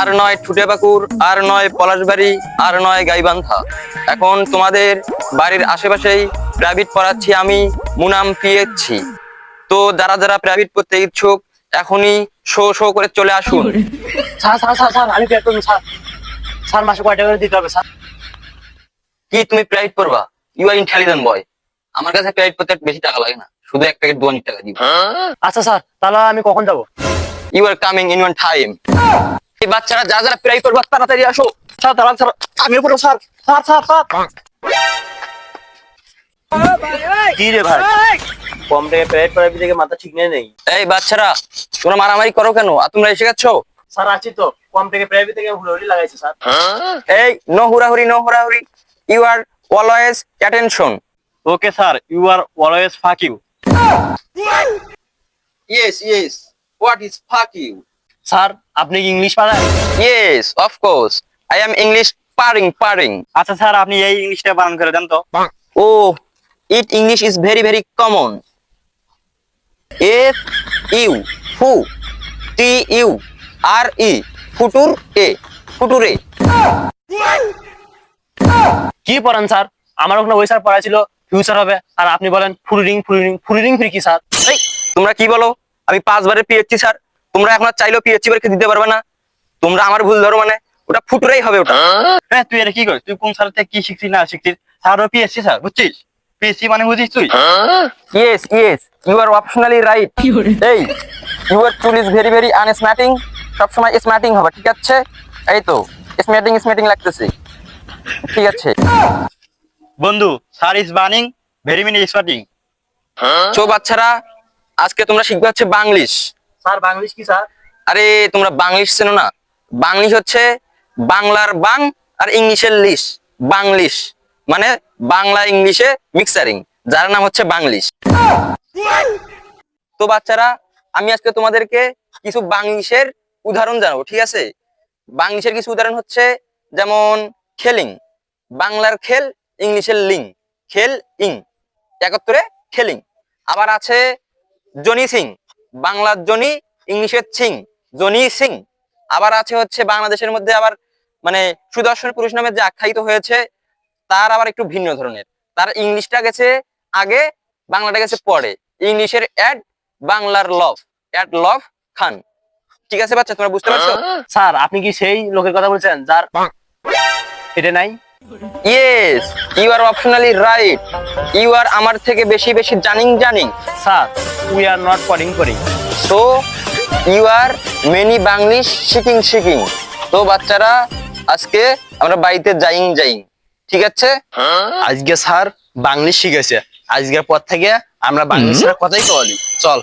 আর নয় ঠুটেবাকুর আর নয় পলাশবাড়ি আর নয় গাইবান্ধা। এখন তোমাদের বাড়ির আশেপাশেই প্রাইভেট পড়াচ্ছি আমি মুনাম পিয়েছি তো যারা যারা প্রাইভেট পড়তে ইচ্ছুক এখনই শো শো করে চলে আসুন। স্যার স্যার স্যার স্যার আমি পেট করব স্যার। স্যার মাসে কয় টাকা দিতে হবে স্যার? কি তুমি প্রাইভেট পড়বা? ইউ আর ইন্টেলিজেন্ট বয় আমার কাছে প্রাইভেট পড়তে বেশি টাকা লাগে না। শুধু এক প্যাকেট দোয়ানির টাকা দিব। আচ্ছা স্যার তাহলে আমি কখন যাব? You are coming in one time বাচ্চারা যারা যারা প্রায় পড়বা তাড়াতাড়ি আসো। স্যার দাঁড়ান স্যার। আমি পড়ব স্যার। Sir sir sir. কি রে ভাই? কম থেকে প্রাইভেট পড়াবি থেকে মাথা ঠিক নেই নেই। এই বাচ্চারা তোমরা মারামারি করো কেন? আর তোমরা এসে গেছো? স্যার আছি তো। কম থেকে প্রাইভেট থেকে হুড়ি লাগাইছি স্যার। এই নো হুরাহুরি no হুরাহুরি you are always attention okay sir you are always fuck you yes yes what is fuck you sir আপনি কি ইংলিশ পারেন yes of course I am English পারিং পারিং আচ্ছা স্যার আপনি এই ইংলিশটা বানান করে দেন তো। ও it English is very very common F U fu T U আর ই ফুটুর এ ফুটুরে কি পড়ান স্যার? আমার ওখানে ওই স্যার পড়া ছিল ফিউচার হবে। আর আপনি বলেন ফুরিং ফুরিং ফুরিং ফির কি স্যার? তোমরা কি বলো? আমি পাঁচবারে পিএইচসি স্যার। তোমরা এখন চাইলেও পিএইচসি পরীক্ষা দিতে পারবে না। তোমরা আমার ভুল ধরো মানে ওটা ফুটুরেই হবে ওটা। হ্যাঁ তুই এটা কি করিস তুই কোন স্যার থেকে কি শিখছিস না শিখছিস? স্যার পিএসসি স্যার বুঝছিস? পিএসসি মানে বুঝিস তুই? Yes yes you are optionally right এই ইউ আর চুল ইজ ভেরি ভেরি আনস্মার্টিং সবসময় স্মার্টিং হবে ঠিক আছে? এই তো স্মার্টিং স্মার্টিং লাগতেছে। ঠিক আছে। বন্ধু sir is burning very mini starting চো বাচ্চারা আজকে তোমরা শিখবে হচ্ছে বাংলিশ। স্যার বাংলিশ কি, স্যার? আরে, তোমরা বাংলিশ চেনো না? বাংলিশ হচ্ছে বাংলার বাং আর ইংলিশের লিশ। বাংলিশ মানে বাংলা ইংলিশে মিক্সারিং যার নাম হচ্ছে বাংলিশ তো বাচ্চারা, আমি আজকে তোমাদেরকে কিছু বাংলিশের উদাহরণ জানাব, ঠিক আছে? বাংলিশের কিছু উদাহরণ হচ্ছে যেমন খেলিং। বাংলার খেল, ইংলিশের লিং। খেল, ইং। একত্রে খেলিং। আবার আছে জনি সিং। বাংলার জনি ইংলিশের ছিং জনি সিং। আবার আছে হচ্ছে বাংলাদেশের মধ্যে আবার মানে সুদর্শন পুরুষ নামে যে আখ্যায়িত হয়েছে তার আবার একটু ভিন্ন ধরনের। তার ইংলিশটা গেছে আগে বাংলাটা গেছে পরে। ইংলিশের অ্যাড বাংলার লভ অ্যাড লভ খান। ঠিক আছে বাচ্চা তোমরা বুঝতে পারছ? স্যার আপনি কি সেই লোকের কথা বলছেন যার এটা নাই? Yes you are optionally right you are আমার থেকে বেশি বেশি জানিং জানিং। স্যার উই আর নট পড়িং করিং so you are many Banglish শিখিং শিখিং তো বাচ্চারা আজকে আমরা বাড়িতে যাইং যাইং। ঠিক আছে? আজকে স্যার বাংলিশ শিখেছে। আজকের পর থেকে আমরা বাংলিশের কথাই বলি। চল।